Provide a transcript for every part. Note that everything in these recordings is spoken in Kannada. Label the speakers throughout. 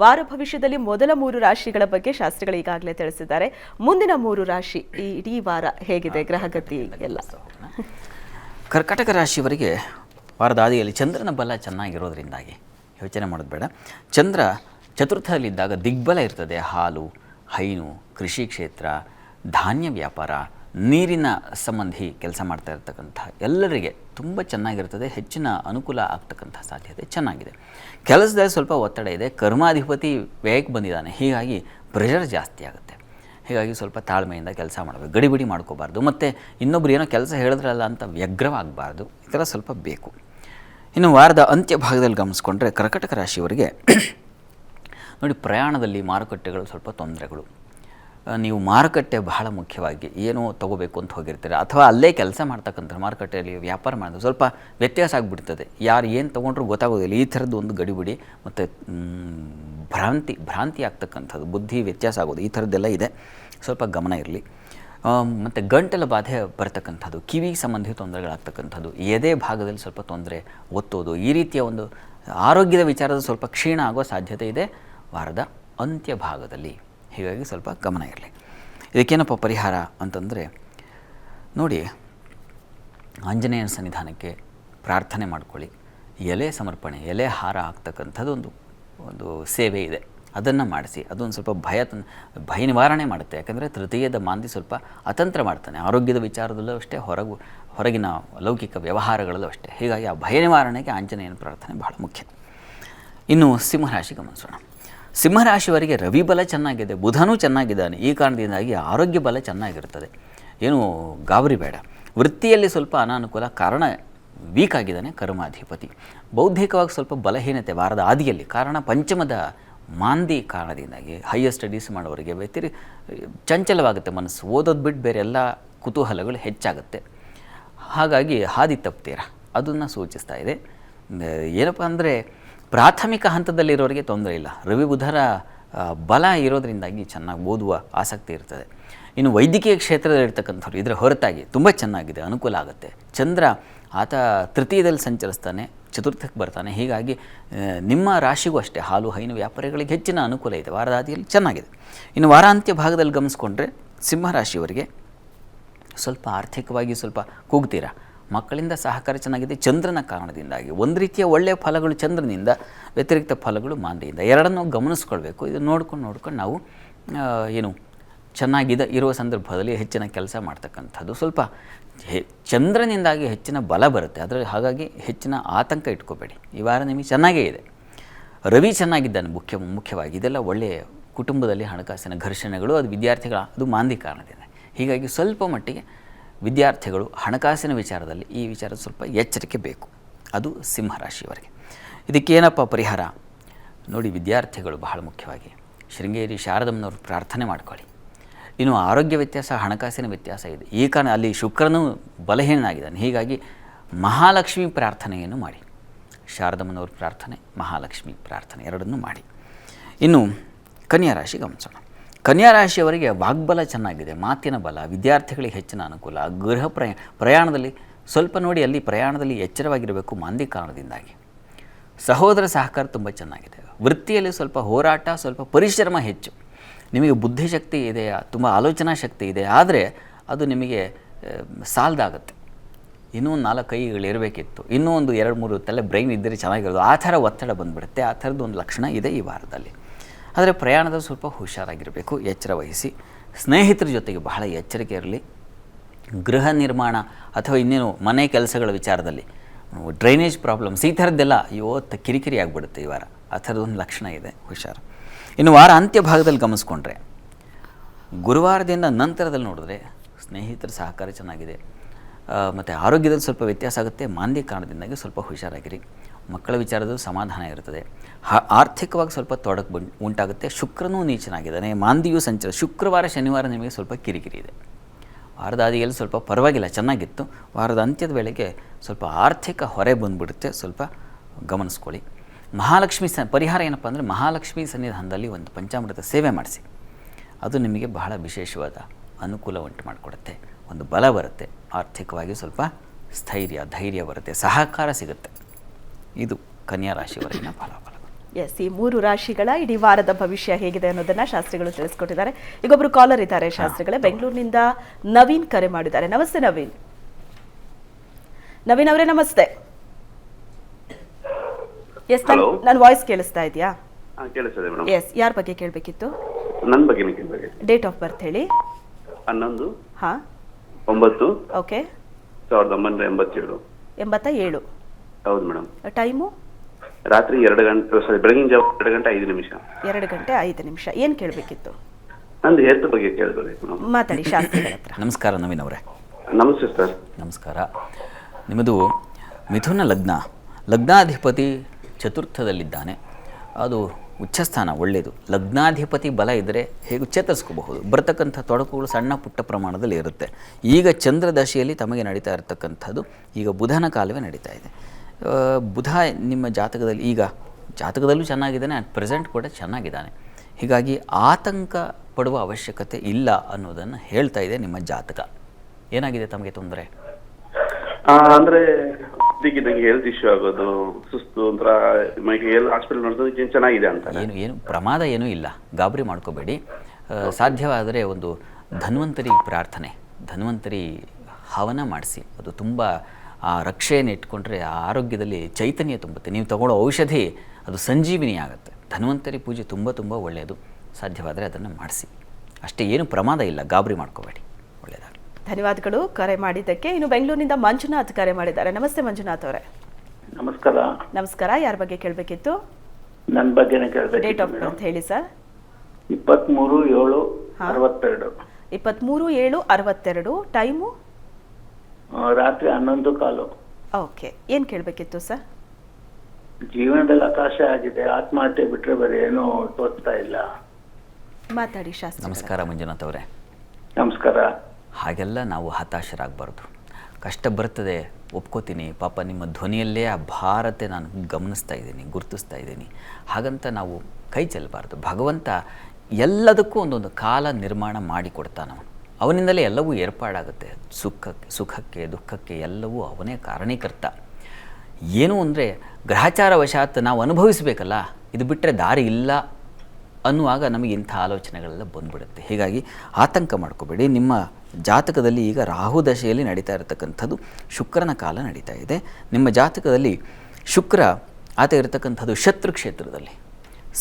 Speaker 1: ವಾರ ಭವಿಷ್ಯದಲ್ಲಿ ಮೊದಲ ಮೂರು ರಾಶಿಗಳ ಬಗ್ಗೆ ಶಾಸ್ತ್ರಿಗಳು ಈಗಾಗಲೇ ತಿಳಿಸಿದ್ದಾರೆ. ಮುಂದಿನ ಮೂರು ರಾಶಿ ಈ ಇಡೀ ವಾರ ಹೇಗಿದೆ ಗ್ರಹಗತಿ ಎಲ್ಲ?
Speaker 2: ಕರ್ಕಾಟಕ ರಾಶಿಯವರಿಗೆ ವಾರದ ಆದಿಯಲ್ಲಿ ಚಂದ್ರನ ಬಲ ಚೆನ್ನಾಗಿರೋದ್ರಿಂದಾಗಿ ಯೋಚನೆ ಮಾಡೋದು ಬೇಡ. ಚಂದ್ರ ಚತುರ್ಥದಲ್ಲಿದ್ದಾಗ ದಿಗ್ಬಲ ಇರ್ತದೆ. ಹಾಲು ಹೈನು ಕೃಷಿ ಕ್ಷೇತ್ರ ಧಾನ್ಯ ವ್ಯಾಪಾರ ನೀರಿನ ಸಂಬಂಧಿ ಕೆಲಸ ಮಾಡ್ತಾ ಇರ್ತಕ್ಕಂಥ ಎಲ್ಲರಿಗೆ ತುಂಬ ಚೆನ್ನಾಗಿರ್ತದೆ, ಹೆಚ್ಚಿನ ಅನುಕೂಲ ಆಗ್ತಕ್ಕಂಥ ಸಾಧ್ಯತೆ ಚೆನ್ನಾಗಿದೆ. ಕೆಲಸದಲ್ಲಿ ಸ್ವಲ್ಪ ಒತ್ತಡ ಇದೆ, ಕರ್ಮಾಧಿಪತಿ ವ್ಯಯಕ್ಕೆ ಬಂದಿದ್ದಾನೆ, ಹೀಗಾಗಿ ಪ್ರೆಷರ್ ಜಾಸ್ತಿ ಆಗುತ್ತೆ. ಹೀಗಾಗಿ ಸ್ವಲ್ಪ ತಾಳ್ಮೆಯಿಂದ ಕೆಲಸ ಮಾಡಬೇಕು, ಗಡಿಬಿಡಿ ಮಾಡ್ಕೋಬಾರ್ದು, ಮತ್ತು ಇನ್ನೊಬ್ರು ಏನೋ ಕೆಲಸ ಹೇಳಿದ್ರಲ್ಲ ಅಂತ ವ್ಯಗ್ರವಾಗಬಾರ್ದು, ಈ ಥರ ಸ್ವಲ್ಪ ಬೇಕು. ಇನ್ನು ವಾರದ ಅಂತ್ಯ ಭಾಗದಲ್ಲಿ ಗಮನಿಸ್ಕೊಂಡ್ರೆ ಕರ್ಕಟಕ ರಾಶಿಯವರಿಗೆ, ನೋಡಿ ಪ್ರಯಾಣದಲ್ಲಿ ಮಾರುಕಟ್ಟೆಗಳು ಸ್ವಲ್ಪ ತೊಂದರೆಗಳು. ನೀವು ಮಾರುಕಟ್ಟೆ ಬಹಳ ಮುಖ್ಯವಾಗಿ ಏನೋ ತಗೋಬೇಕು ಅಂತ ಹೋಗಿರ್ತೀರ? ಅಥವಾ ಅಲ್ಲೇ ಕೆಲಸ ಮಾಡ್ತಕ್ಕಂಥ ಮಾರುಕಟ್ಟೆಯಲ್ಲಿ ವ್ಯಾಪಾರ ಮಾಡೋದು ಸ್ವಲ್ಪ ವ್ಯತ್ಯಾಸ ಆಗಿಬಿಡ್ತದೆ. ಯಾರು ಏನು ತೊಗೊಂಡ್ರು ಗೊತ್ತಾಗೋದಿಲ್ಲ. ಈ ಥರದ್ದು ಒಂದು ಗಡಿಬಿಡಿ ಮತ್ತು ಭ್ರಾಂತಿ ಭ್ರಾಂತಿ ಆಗ್ತಕ್ಕಂಥದ್ದು. ಬುದ್ಧಿ ವ್ಯತ್ಯಾಸ ಆಗೋದು. ಈ ಥರದ್ದೆಲ್ಲ ಇದೆ. ಸ್ವಲ್ಪ ಗಮನ ಇರಲಿ. ಮತ್ತು ಗಂಟಲ ಬಾಧೆ ಬರ್ತಕ್ಕಂಥದ್ದು ಕಿವಿಗೆ ಸಂಬಂಧಿ ತೊಂದರೆಗಳಾಗ್ತಕ್ಕಂಥದ್ದು, ಎದೆ ಭಾಗದಲ್ಲಿ ಸ್ವಲ್ಪ ತೊಂದರೆ ಒತ್ತೋದು, ಈ ರೀತಿಯ ಒಂದು ಆರೋಗ್ಯದ ವಿಚಾರದ ಸ್ವಲ್ಪ ಕ್ಷೀಣ ಆಗೋ ಸಾಧ್ಯತೆ ಇದೆ. ವಾರದ ಅಂತ್ಯ ಭಾಗದಲ್ಲಿ. ಹೀಗಾಗಿ ಸ್ವಲ್ಪ ಗಮನ ಇರಲಿ. ಇದಕ್ಕೇನಪ್ಪ ಪರಿಹಾರ ಅಂತಂದರೆ, ನೋಡಿ, ಆಂಜನೇಯನ ಸನ್ನಿಧಾನಕ್ಕೆ ಪ್ರಾರ್ಥನೆ ಮಾಡ್ಕೊಳ್ಳಿ. ಎಲೆ ಸಮರ್ಪಣೆ, ಎಲೆ ಹಾರ ಆಗ್ತಕ್ಕಂಥದ್ದೊಂದು, ಒಂದು ಸೇವೆ ಇದೆ. ಅದನ್ನು ಮಾಡಿಸಿ, ಅದೊಂದು ಸ್ವಲ್ಪ ಭಯ ತನ್, ಭಯ ನಿವಾರಣೆ ಮಾಡುತ್ತೆ. ಯಾಕಂದರೆ ತೃತೀಯದ ಮಾಂದಿ ಸ್ವಲ್ಪ ಅತಂತ್ರ ಮಾಡ್ತಾನೆ. ಆರೋಗ್ಯದ ವಿಚಾರದಲ್ಲೂ ಅಷ್ಟೇ, ಹೊರಗು, ಹೊರಗಿನ ಲೌಕಿಕ ವ್ಯವಹಾರಗಳಲ್ಲೂ ಅಷ್ಟೇ. ಹೀಗಾಗಿ ಆ ಭಯ ನಿವಾರಣೆಗೆ ಆಂಜನೇಯನ ಪ್ರಾರ್ಥನೆ ಬಹಳ ಮುಖ್ಯ. ಇನ್ನು ಸಿಂಹರಾಶಿ ಗಮನಿಸೋಣ. ಸಿಂಹರಾಶಿಯವರಿಗೆ ರವಿ ಬಲ ಚೆನ್ನಾಗಿದೆ, ಬುಧನೂ ಚೆನ್ನಾಗಿದ್ದಾನೆ. ಈ ಕಾರಣದಿಂದಾಗಿ ಆರೋಗ್ಯ ಬಲ ಚೆನ್ನಾಗಿರ್ತದೆ ಏನು, ಗಾಬರಿ ಬೇಡ. ವೃತ್ತಿಯಲ್ಲಿ ಸ್ವಲ್ಪ ಅನಾನುಕೂಲ, ಕಾರಣ ವೀಕ್ ಆಗಿದ್ದಾನೆ ಕರ್ಮಾಧಿಪತಿ. ಬೌದ್ಧಿಕವಾಗಿ ಸ್ವಲ್ಪ ಬಲಹೀನತೆ ವಾರದ ಆದಿಯಲ್ಲಿ, ಕಾರಣ ಪಂಚಮದ ಮಾಂದಿ ಕಾರಣದಿಂದಾಗಿ ಹೈಯರ್ ಸ್ಟಡೀಸ್ ಮಾಡೋರಿಗೆ ವ್ಯತಿರಿ, ಚಂಚಲವಾಗುತ್ತೆ ಮನಸ್ಸು. ಓದೋದು ಬಿಟ್ಟು ಬೇರೆ ಎಲ್ಲ ಕುತೂಹಲಗಳು ಹೆಚ್ಚಾಗುತ್ತೆ. ಹಾಗಾಗಿ ಹಾದಿ ತಪ್ತೀರ. ಅದನ್ನು ಸೂಚಿಸ್ತಾ ಇದೆ. ಏನಪ್ಪ ಅಂದರೆ ಪ್ರಾಥಮಿಕ ಹಂತದಲ್ಲಿರೋರಿಗೆ ತೊಂದರೆ ಇಲ್ಲ. ರವಿ ಬುಧರ ಬಲ ಇರೋದರಿಂದಾಗಿ ಚೆನ್ನಾಗಿ ಓದುವ ಆಸಕ್ತಿ ಇರ್ತದೆ. ಇನ್ನು ವೈದ್ಯಕೀಯ ಕ್ಷೇತ್ರದಲ್ಲಿರ್ತಕ್ಕಂಥವ್ರು ಇದರ ಹೊರತಾಗಿ ತುಂಬ ಚೆನ್ನಾಗಿದೆ, ಅನುಕೂಲ ಆಗುತ್ತೆ. ಚಂದ್ರ ಆತ ತೃತೀಯದಲ್ಲಿ ಸಂಚರಿಸ್ತಾನೆ, ಚತುರ್ಥಕ್ಕೆ ಬರ್ತಾನೆ. ಹೀಗಾಗಿ ನಿಮ್ಮ ರಾಶಿಗೂ ಅಷ್ಟೇ ಹಾಲು, ಹೈನು ವ್ಯಾಪಾರಿಗಳಿಗೆ ಹೆಚ್ಚಿನ ಅನುಕೂಲ ಇದೆ. ವಾರದಾದಿಯಲ್ಲಿ ಚೆನ್ನಾಗಿದೆ. ಇನ್ನು ವಾರಾಂತ್ಯ ಭಾಗದಲ್ಲಿ ಗಮನಿಸ್ಕೊಂಡ್ರೆ ಸಿಂಹರಾಶಿಯವರಿಗೆ ಸ್ವಲ್ಪ ಆರ್ಥಿಕವಾಗಿ ಸ್ವಲ್ಪ ಕೂಗ್ತೀರಾ? ಮಕ್ಕಳಿಂದ ಸಹಕಾರ ಚೆನ್ನಾಗಿದೆ. ಚಂದ್ರನ ಕಾರಣದಿಂದಾಗಿ ಒಂದು ರೀತಿಯ ಒಳ್ಳೆಯ ಫಲಗಳು ಚಂದ್ರನಿಂದ, ವ್ಯತಿರಿಕ್ತ ಫಲಗಳು ಮಾಂದಿಯಿಂದ ಎರಡನ್ನೂ ಗಮನಿಸ್ಕೊಳ್ಬೇಕು. ಇದು ನೋಡ್ಕೊಂಡು ನೋಡ್ಕೊಂಡು ನಾವು ಏನು ಚೆನ್ನಾಗಿದೆ ಇರುವ ಸಂದರ್ಭದಲ್ಲಿ ಹೆಚ್ಚಿನ ಕೆಲಸ ಮಾಡ್ತಕ್ಕಂಥದ್ದು. ಸ್ವಲ್ಪ ಚಂದ್ರನಿಂದಾಗಿ ಹೆಚ್ಚಿನ ಬಲ ಬರುತ್ತೆ. ಅದರಲ್ಲಿ ಹಾಗಾಗಿ ಹೆಚ್ಚಿನ ಆತಂಕ ಇಟ್ಕೋಬೇಡಿ. ಈ ವಾರ ನಿಮಗೆ ಚೆನ್ನಾಗೇ ಇದೆ. ರವಿ ಚೆನ್ನಾಗಿದ್ದಾನೆ ಮುಖ್ಯ, ಮುಖ್ಯವಾಗಿ. ಇದೆಲ್ಲ ಒಳ್ಳೆಯ ಕುಟುಂಬದಲ್ಲಿ ಹಣಕಾಸಿನ ಘರ್ಷಣೆಗಳು, ಅದು ವಿದ್ಯಾರ್ಥಿಗಳ, ಅದು ಮಾಂದಿ ಕಾರಣದಿಂದ. ಹೀಗಾಗಿ ಸ್ವಲ್ಪ ಮಟ್ಟಿಗೆ ವಿದ್ಯಾರ್ಥಿಗಳು ಹಣಕಾಸಿನ ವಿಚಾರದಲ್ಲಿ ಈ ವಿಚಾರ ಸ್ವಲ್ಪ ಎಚ್ಚರಿಕೆ ಬೇಕು. ಅದು ಸಿಂಹರಾಶಿಯವರಿಗೆ ಇದಕ್ಕೇನಪ್ಪ ಪರಿಹಾರ? ನೋಡಿ ವಿದ್ಯಾರ್ಥಿಗಳು ಬಹಳ ಮುಖ್ಯವಾಗಿ. ಶೃಂಗೇರಿ ಶಾರದಮ್ಮನವರು ಪ್ರಾರ್ಥನೆ ಮಾಡ್ಕೊಳ್ಳಿ. ಇನ್ನು ಆರೋಗ್ಯ ವ್ಯತ್ಯಾಸ, ಹಣಕಾಸಿನ ವ್ಯತ್ಯಾಸ ಇದೆ. ಈ ಕಾರಣ ಅಲ್ಲಿ ಶುಕ್ರನೂ ಬಲಹೀನಾಗಿದ್ದಾನೆ ಹೀಗಾಗಿ ಮಹಾಲಕ್ಷ್ಮಿ ಪ್ರಾರ್ಥನೆಯನ್ನು ಮಾಡಿ. ಶಾರದಮ್ಮನವ್ರ ಪ್ರಾರ್ಥನೆ, ಮಹಾಲಕ್ಷ್ಮಿ ಪ್ರಾರ್ಥನೆ ಎರಡನ್ನೂ ಮಾಡಿ. ಇನ್ನು ಕನ್ಯಾ ರಾಶಿ ಗಮನಿಸೋಣ. ಕನ್ಯಾ ರಾಶಿಯವರಿಗೆ ವಾಗ್ಬಲ ಚೆನ್ನಾಗಿದೆ, ಮಾತಿನ ಬಲ, ವಿದ್ಯಾರ್ಥಿಗಳಿಗೆ ಹೆಚ್ಚಿನ ಅನುಕೂಲ, ಗೃಹ ಪ್ರಯಾ, ಪ್ರಯಾಣದಲ್ಲಿ ಸ್ವಲ್ಪ ನೋಡಿ ಅಲ್ಲಿ ಪ್ರಯಾಣದಲ್ಲಿ ಎಚ್ಚರವಾಗಿರಬೇಕು ಮಾಂದಿ ಕಾರಣದಿಂದಾಗಿ. ಸಹೋದರ ಸಹಕಾರ ತುಂಬ ಚೆನ್ನಾಗಿದೆ. ವೃತ್ತಿಯಲ್ಲಿ ಸ್ವಲ್ಪ ಹೋರಾಟ, ಸ್ವಲ್ಪ ಪರಿಶ್ರಮ ಹೆಚ್ಚು. ನಿಮಗೆ ಬುದ್ಧಿಶಕ್ತಿ ಇದೆ, ತುಂಬ ಆಲೋಚನಾ ಶಕ್ತಿ ಇದೆ, ಆದರೆ ಅದು ನಿಮಗೆ ಸಾಲದಾಗತ್ತೆ. ಇನ್ನೂ ನಾಲ್ಕು ಕೈಗಳು ಇರಬೇಕಿತ್ತು. ಇನ್ನೂ ಒಂದು ಎರಡು ಮೂರು ತಲೆ ಬ್ರೈನ್ ಇದ್ದರೆ ಚೆನ್ನಾಗಿರೋದು. ಆ ಥರ ಒತ್ತಡ ಬಂದುಬಿಡುತ್ತೆ. ಆ ಥರದ್ದು ಒಂದು ಲಕ್ಷಣ ಇದೆ ಈ ವಾರದಲ್ಲಿ. ಆದರೆ ಪ್ರಯಾಣದಲ್ಲಿ ಸ್ವಲ್ಪ ಹುಷಾರಾಗಿರಬೇಕು, ಎಚ್ಚರ ವಹಿಸಿ. ಸ್ನೇಹಿತರ ಜೊತೆಗೆ ಬಹಳ ಎಚ್ಚರಿಕೆ ಇರಲಿ. ಗೃಹ ನಿರ್ಮಾಣ ಅಥವಾ ಇನ್ನೇನು ಮನೆ ಕೆಲಸಗಳ ವಿಚಾರದಲ್ಲಿ ಡ್ರೈನೇಜ್ ಪ್ರಾಬ್ಲಮ್ಸ್ ಈ ಥರದ್ದೆಲ್ಲ ಇವತ್ತು ಕಿರಿಕಿರಿ ಆಗಿಬಿಡುತ್ತೆ ಈ ವಾರ. ಆ ಥರದೊಂದು ಲಕ್ಷಣ ಇದೆ, ಹುಷಾರು. ಇನ್ನು ವಾರ ಅಂತ್ಯ ಭಾಗದಲ್ಲಿ ಗಮನಿಸ್ಕೊಂಡ್ರೆ, ಗುರುವಾರದಿಂದ ನಂತರದಲ್ಲಿ ನೋಡಿದ್ರೆ ಸ್ನೇಹಿತರ ಸಹಕಾರ ಚೆನ್ನಾಗಿದೆ. ಮತ್ತು ಆರೋಗ್ಯದಲ್ಲಿ ಸ್ವಲ್ಪ ವ್ಯತ್ಯಾಸ ಆಗುತ್ತೆ. ಮಾಂದ್ಯ ಕಾರಣದಿಂದಾಗಿ ಸ್ವಲ್ಪ ಹುಷಾರಾಗಿರಿ. ಮಕ್ಕಳ ವಿಚಾರದಲ್ಲೂ ಸಮಾಧಾನ ಇರ್ತದೆ ಆರ್ಥಿಕವಾಗಿ ಸ್ವಲ್ಪ ತೊಡಕು ಬಂದು ಉಂಟಾಗುತ್ತೆ. ಶುಕ್ರನೂ ನೀಚನಾಗಿದ್ದಾನೆ. ಮಾಂದಿಯೂ ಸಂಚಾರ. ಶುಕ್ರವಾರ, ಶನಿವಾರ ನಿಮಗೆ ಸ್ವಲ್ಪ ಕಿರಿಕಿರಿ ಇದೆ. ವಾರದ ಆದಿಯಲ್ಲಿ ಸ್ವಲ್ಪ ಪರವಾಗಿಲ್ಲ, ಚೆನ್ನಾಗಿತ್ತು. ವಾರದ ಅಂತ್ಯದ ವೇಳೆಗೆ ಸ್ವಲ್ಪ ಆರ್ಥಿಕ ಹೊರೆ ಬಂದುಬಿಡುತ್ತೆ. ಸ್ವಲ್ಪ ಗಮನಿಸ್ಕೊಳ್ಳಿ. ಮಹಾಲಕ್ಷ್ಮಿ ಸ, ಪರಿಹಾರ ಏನಪ್ಪ ಅಂದರೆ ಮಹಾಲಕ್ಷ್ಮಿ ಸನ್ನಿಧಾನದಲ್ಲಿ ಒಂದು ಪಂಚಾಮೃತ ಸೇವೆ ಮಾಡಿಸಿ. ಅದು ನಿಮಗೆ ಬಹಳ ವಿಶೇಷವಾದ ಅನುಕೂಲ ಉಂಟು ಮಾಡಿಕೊಡುತ್ತೆ. ಒಂದು ಬಲ ಬರುತ್ತೆ. ಆರ್ಥಿಕವಾಗಿ ಸ್ವಲ್ಪ ಸ್ಥೈರ್ಯ, ಧೈರ್ಯ ಬರುತ್ತೆ. ಸಹಕಾರ ಸಿಗುತ್ತೆ. ಇದು ಕನ್ಯಾ ರಾಶಿಯವರೆಗಿನ ಫಲ
Speaker 1: ಎಸ್ ಈ ಮೂರು ರಾಶಿಗಳ ಇಡೀ ವಾರದ ಭವಿಷ್ಯ ಹೇಗಿದೆ ಅನ್ನೋದನ್ನ ಶಾಸ್ತ್ರಿಗಳು ತಿಳಿಸ್ಕೊಟ್ಟಿದ್ದಾರೆ. ಈಗೊಬ್ರು ಕಾಲರ್ ಇದ್ದಾರೆ ಶಾಸ್ತ್ರಿಗಳೇ. ಬೆಂಗಳೂರಿನಿಂದ ನವೀನ್ ಕರೆ ಮಾಡಿದ್ದಾರೆ. ನಮಸ್ತೆ ನವೀನ್. ನವೀನ್ ಅವರೇ ನಮಸ್ತೆ. ಎಸ್. ನನ್ನ ವಾಯ್ಸ್ ಕೇಳಿಸ್ತಾ ಇದೆಯಾ? ಎಸ್ ಯಾರ ಬಗ್ಗೆ ಕೇಳಬೇಕಿತ್ತು?
Speaker 3: ನನ್ನ ಬಗ್ಗೆ ಕೇಳಬೇಕು
Speaker 1: ಡೇಟ್ ಆಫ್ ಬರ್ತ್ ಹೇಳಿ.
Speaker 3: ಹನ್ನೊಂದು.
Speaker 1: ಹಾ.
Speaker 3: ಒಂಬತ್ತು.
Speaker 1: ಓಕೆ
Speaker 3: ಸಾವಿರದ ಒಂಬೈನೂರ ಎಂಬತ್ತೇಳು.
Speaker 1: ಎಂಬತ್ತ ಏಳು.
Speaker 3: ಹೌದು ಮೇಡಮ್
Speaker 1: ಟೈಮು
Speaker 3: ರಾತ್ರಿ ಎರಡು ಗಂಟೆ ಸಾರಿ ಬೆಳಗಿನ ಜಾವ ಎರಡು ಗಂಟೆ ಐದು ನಿಮಿಷ.
Speaker 1: ಎರಡು ಗಂಟೆ ಐದು ನಿಮಿಷ. ಏನು ಕೇಳಬೇಕಿತ್ತು?
Speaker 3: ನಂದು ಹೆಲ್ತ್ ಬಗ್ಗೆ ಕೇಳ್ಬೇಕು ಮೇಡಮ್
Speaker 1: ಮಾತಾಡಿ ಶಾಸ್ತ್ರಿಗಳ ಹತ್ರ.
Speaker 2: ನಮಸ್ಕಾರ ನವೀನ್ ಅವರೇ
Speaker 3: ನಮಸ್ತೆ ಸರ್
Speaker 2: ನಮಸ್ಕಾರ. ನಿಮ್ಮದು ಮಿಥುನ ಲಗ್ನ. ಲಗ್ನಾಧಿಪತಿ ಚತುರ್ಥದಲ್ಲಿದ್ದಾನೆ. ಅದು ಉಚ್ಚಸ್ಥಾನ ಒಳ್ಳೆಯದು ಲಗ್ನಾಧಿಪತಿ ಬಲ ಇದ್ದರೆ ಹೇಗೂ ಚೇತರಿಸ್ಕೋಬಹುದು. ಬರ್ತಕ್ಕಂಥ ತೊಡಕುಗಳು ಸಣ್ಣ ಪುಟ್ಟ ಪ್ರಮಾಣದಲ್ಲಿ ಇರುತ್ತೆ. ಈಗ ಚಂದ್ರ ದಶೆಯಲ್ಲಿ ತಮಗೆ ನಡೀತಾ ಇರತಕ್ಕಂಥದ್ದು ಈಗ ಬುಧನ ಕಾಲವೇ ನಡೀತಾ ಇದೆ. ಬುಧ ನಿಮ್ಮ ಜಾತಕದಲ್ಲಿ ಈಗ ಜಾತಕದಲ್ಲೂ ಚೆನ್ನಾಗಿದ್ದಾನೆ ಅಟ್ ಪ್ರೆಸೆಂಟ್ ಕೂಡ ಚೆನ್ನಾಗಿದ್ದಾನೆ. ಹೀಗಾಗಿ ಆತಂಕ ಪಡುವ ಅವಶ್ಯಕತೆ ಇಲ್ಲ ಅನ್ನೋದನ್ನು ಹೇಳ್ತಾ ಇದೆ ನಿಮ್ಮ ಜಾತಕ. ಏನಾಗಿದೆ ತಮಗೆ ತೊಂದರೆ?
Speaker 3: ಅಂದ್ರೆ ಹೆಲ್ತ್ ಇಶ್ಯೂ ಆಗೋದು ಸುಸ್ತು ಒಂಥರ ಹಾಸ್ಪಿಟಲ್ ನೋಡಿದ್ರೆ ಚೆನ್ನಾಗಿದೆ ಅಂತ.
Speaker 2: ಏನು ಏನು ಪ್ರಮಾದ ಏನೂ ಇಲ್ಲ. ಗಾಬರಿ ಮಾಡ್ಕೋಬೇಡಿ. ಸಾಧ್ಯವಾದರೆ ಒಂದು ಧನ್ವಂತರಿ ಪ್ರಾರ್ಥನೆ ಧನ್ವಂತರಿ ಹವನ ಮಾಡಿಸಿ. ಅದು ತುಂಬ ಆ ರಕ್ಷೆಯನ್ನು ಇಟ್ಕೊಂಡ್ರೆ ಆ ಆರೋಗ್ಯದಲ್ಲಿ ಚೈತನ್ಯ ತುಂಬುತ್ತೆ. ನೀವು ತಗೊಳ್ಳೋ ಔಷಧಿ ಅದು ಸಂಜೀವಿನಿ ಆಗುತ್ತೆ. ಧನ್ವಂತರಿ ಪೂಜೆ ತುಂಬ ತುಂಬ ಒಳ್ಳೆಯದು. ಸಾಧ್ಯವಾದರೆ ಅದನ್ನು ಮಾಡಿಸಿ. ಅಷ್ಟೇ ಏನು ಪ್ರಮಾದ ಇಲ್ಲ. ಗಾಬರಿ ಮಾಡ್ಕೋಬೇಡಿ. ಒಳ್ಳೆಯದಾಗಲಿ.
Speaker 1: ಧನ್ಯವಾದಗಳು. ಕರೆ ಮಾಡಿದ್ದಕ್ಕೆ ಇನ್ನು ಬೆಂಗಳೂರಿನಿಂದ ಮಂಜುನಾಥ್ ಕರೆ ಮಾಡಿದ್ದಾರೆ. ನಮಸ್ತೆ ಮಂಜುನಾಥ್ ಅವರೇ.
Speaker 4: ನಮಸ್ಕಾರ.
Speaker 1: ನಮಸ್ಕಾರ. ಯಾರ ಬಗ್ಗೆ ಕೇಳಬೇಕಿತ್ತು?
Speaker 4: ನನ್ನ ಬಗ್ಗೆನೇ
Speaker 1: ಡೇಟ್
Speaker 4: ಕೇಳಬೇಕು
Speaker 1: ಆಫ್ ಬರ್ತ್ ಹೇಳಿ ಸರ್.
Speaker 4: ಇಪ್ಪತ್ಮೂರು ಏಳು. ಅರವತ್ತೆರಡು.
Speaker 1: ಇಪ್ಪತ್ತ್ಮೂರು ಏಳು ಅರವತ್ತೆರಡು. ಟೈಮು
Speaker 4: ರಾತ್ರಿ ಹನ್ನೊಂದು ಕಾಲು.
Speaker 1: ಓಕೆ ಏನು ಕೇಳಬೇಕಿತ್ತು ಸರ್?
Speaker 4: ಜೀವನದಲ್ಲಿ ಹತಾಶೆ ಆಗಿದೆ ಆತ್ಮಹತ್ಯೆ ಬಿಟ್ರೆ ಬೇರೆ ಏನೂ ತೋರ್ತಾ ಇಲ್ಲ.
Speaker 1: ಮಾತಾಡಿ ಶಾಸ್ತ್ರ
Speaker 2: ನಮಸ್ಕಾರ ಮಂಜುನಾಥ್ ಅವರೇ.
Speaker 4: ನಮಸ್ಕಾರ.
Speaker 2: ಹಾಗೆಲ್ಲ ನಾವು ಹತಾಶರಾಗಬಾರ್ದು. ಕಷ್ಟ ಬರ್ತದೆ ಒಪ್ಕೋತೀನಿ ಪಾಪ ನಿಮ್ಮ ಧ್ವನಿಯಲ್ಲೇ ಆ ಭಾರತೆ ನಾನು ಗಮನಿಸ್ತಾ ಇದ್ದೀನಿ ಗುರುತಿಸ್ತಾ ಇದ್ದೀನಿ. ಹಾಗಂತ ನಾವು ಕೈ ಚೆಲ್ಲಬಾರ್ದು ಭಗವಂತ ಎಲ್ಲದಕ್ಕೂ ಒಂದೊಂದು ಕಾಲ ನಿರ್ಮಾಣ ಮಾಡಿ ಕೊಡ್ತಾನವನು ಅವನಿಂದಲೇ ಎಲ್ಲವೂ ಏರ್ಪಾಡಾಗುತ್ತೆ. ಸುಖಕ್ಕೆ ಸುಖಕ್ಕೆ, ದುಃಖಕ್ಕೆ ಎಲ್ಲವೂ ಅವನೇ ಕಾರಣೀಕರ್ತ ಏನು ಅಂದರೆ ಗ್ರಹಚಾರ ವಶಾತ್ ನಾವು ಅನುಭವಿಸಬೇಕಲ್ಲ, ಇದು ಬಿಟ್ಟರೆ ದಾರಿ ಇಲ್ಲ ಅನ್ನುವಾಗ ನಮಗೆ ಇಂಥ ಆಲೋಚನೆಗಳೆಲ್ಲ ಬಂದ್ಬಿಡುತ್ತೆ. ಹೀಗಾಗಿ ಆತಂಕ ಮಾಡ್ಕೋಬೇಡಿ. ನಿಮ್ಮ ಜಾತಕದಲ್ಲಿ ಈಗ ರಾಹು ದಶೆಯಲ್ಲಿ ನಡೀತಾ ಇರತಕ್ಕಂಥದ್ದು ಶುಕ್ರನ ಕಾಲ ನಡೀತಾ ಇದೆ. ನಿಮ್ಮ ಜಾತಕದಲ್ಲಿ ಶುಕ್ರ ಆತ ಇರತಕ್ಕಂಥದ್ದು ಶತ್ರು ಕ್ಷೇತ್ರದಲ್ಲಿ.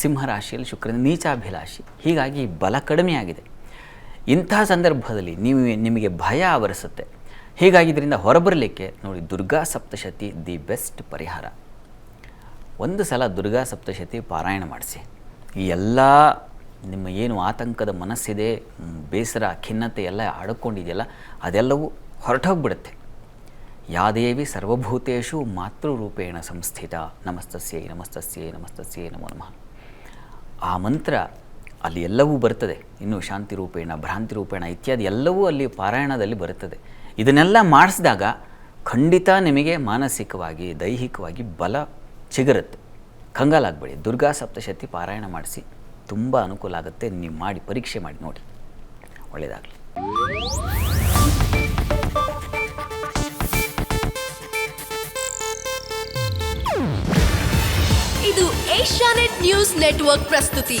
Speaker 2: ಸಿಂಹರಾಶಿಯಲ್ಲಿ ಶುಕ್ರನ ನೀಚಾಭಿಲಾಷಿ. ಹೀಗಾಗಿ ಬಲ ಕಡಿಮೆಯಾಗಿದೆ. ಇಂಥ ಸಂದರ್ಭದಲ್ಲಿ ನೀವು ನಿಮಗೆ ಭಯ ಆವರಿಸುತ್ತೆ. ಹೀಗಾಗಿ ಇದರಿಂದ ಹೊರಬರಲಿಕ್ಕೆ ನೋಡಿ ದುರ್ಗಾ ಸಪ್ತಶತಿ ದಿ ಬೆಸ್ಟ್ ಪರಿಹಾರ. ಒಂದು ಸಲ ದುರ್ಗಾ ಸಪ್ತಶತಿ ಪಾರಾಯಣ ಮಾಡಿಸಿ. ಈ ಎಲ್ಲ ನಿಮ್ಮ ಏನು ಆತಂಕದ ಮನಸ್ಸಿದೆ, ಬೇಸರ, ಖಿನ್ನತೆ ಎಲ್ಲ ಅಡಕೊಂಡಿದೆಯಲ್ಲ ಅದೆಲ್ಲವೂ ಹೊರಟೋಗ್ಬಿಡುತ್ತೆ. ಯಾದೇವಿ ಸರ್ವಭೂತೇಶು ಮಾತೃರೂಪೇಣ ಸಂಸ್ಥಿತ, ನಮಸ್ತಸ್ಯೈ ನಮಸ್ತಸ್ಯೈ ನಮಸ್ತಸ್ಯೈ, ನಮೋ ನಮಃ. ಆ ಮಂತ್ರ ಅಲ್ಲಿ ಎಲ್ಲವೂ ಬರ್ತದೆ. ಇನ್ನು ಶಾಂತಿ ರೂಪೇಣ, ಭ್ರಾಂತಿ ರೂಪೇಣ ಇತ್ಯಾದಿ ಎಲ್ಲವೂ ಅಲ್ಲಿ ಪಾರಾಯಣದಲ್ಲಿ ಬರುತ್ತದೆ. ಇದನ್ನೆಲ್ಲ ಮಾಡಿಸಿದಾಗ ಖಂಡಿತ ನಿಮಗೆ ಮಾನಸಿಕವಾಗಿ, ದೈಹಿಕವಾಗಿ ಬಲ ಚಿಗುರುತ್ತೆ. ಕಂಗಾಲಾಗಬೇಡಿ ದುರ್ಗಾ ಸಪ್ತಶತಿ ಪಾರಾಯಣ ಮಾಡಿಸಿ ತುಂಬ ಅನುಕೂಲ ಆಗುತ್ತೆ. ನೀವು ಮಾಡಿ, ಪರೀಕ್ಷೆ ಮಾಡಿ ನೋಡಿ. ಒಳ್ಳೆಯದಾಗಲಿ
Speaker 5: ಇದು ಏಷ್ಯಾನೆಟ್ ನ್ಯೂಸ್ ನೆಟ್ವರ್ಕ್ ಪ್ರಸ್ತುತಿ.